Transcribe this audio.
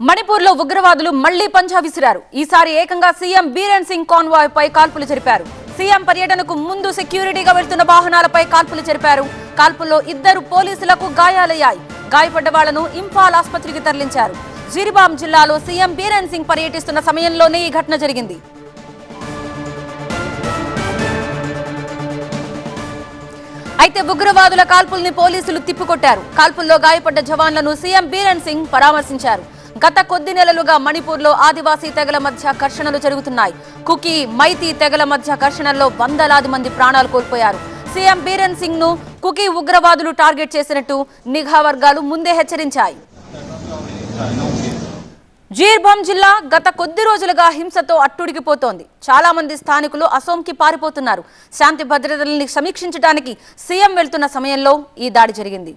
మణిపూర్లో ఉగ్రవాదులు మళ్ళీ పంజా విసిరారు. ఈసారి ఏకంగా సీఎం బీరేన్ సింగ్ కాన్వాయ్ పై కాల్పులు జరిపారు. సీఎం పర్యటనకు ముందు సెక్యూరిటీగా వెళ్తున్న వాహనాలపై కాల్పులు జరిపారు. కాల్పుల్లో ఇద్దరు పోలీసులకు గాయాలయ్యాయి. గాయపడ్డ వాళ్ళను ఇంఫాల్ ఆసుపత్రికి తరలించారు. జిరిబాం జిల్లాలో సీఎం బీరేన్ సింగ్ పర్యటిస్తున్న సమయంలోనే ఈ ఘటన జరిగింది. అయితే ఉగ్రవాదుల కాల్పుల్ని పోలీసులు తిప్పికొట్టారు. కాల్పుల్లో గాయపడ్డ జవాన్లను సీఎం బీరేన్ సింగ్ పరామర్శించారు. గత కొద్ది నెలలుగా మణిపూర్లో ఆదివాసీ తెగల మధ్య ఘర్షణలు జరుగుతున్నాయి. కుకీ మైతీ తెగల మధ్య ఘర్షణల్లో వందలాది మంది ప్రాణాలు కోల్పోయారు. సీఎం బీరెన్ సింగ్ను కుకీ ఉగ్రవాదులు టార్గెట్ చేసినట్టు నిఘా వర్గాలు ముందే హెచ్చరించాయి. జీర్భం జిల్లా గత కొద్ది రోజులుగా హింసతో అట్టుడికిపోతోంది. చాలా మంది స్థానికులు అసోంకి పారిపోతున్నారు. శాంతి భద్రతల్ని సమీక్షించడానికి సీఎం వెళ్తున్న సమయంలో ఈ దాడి జరిగింది.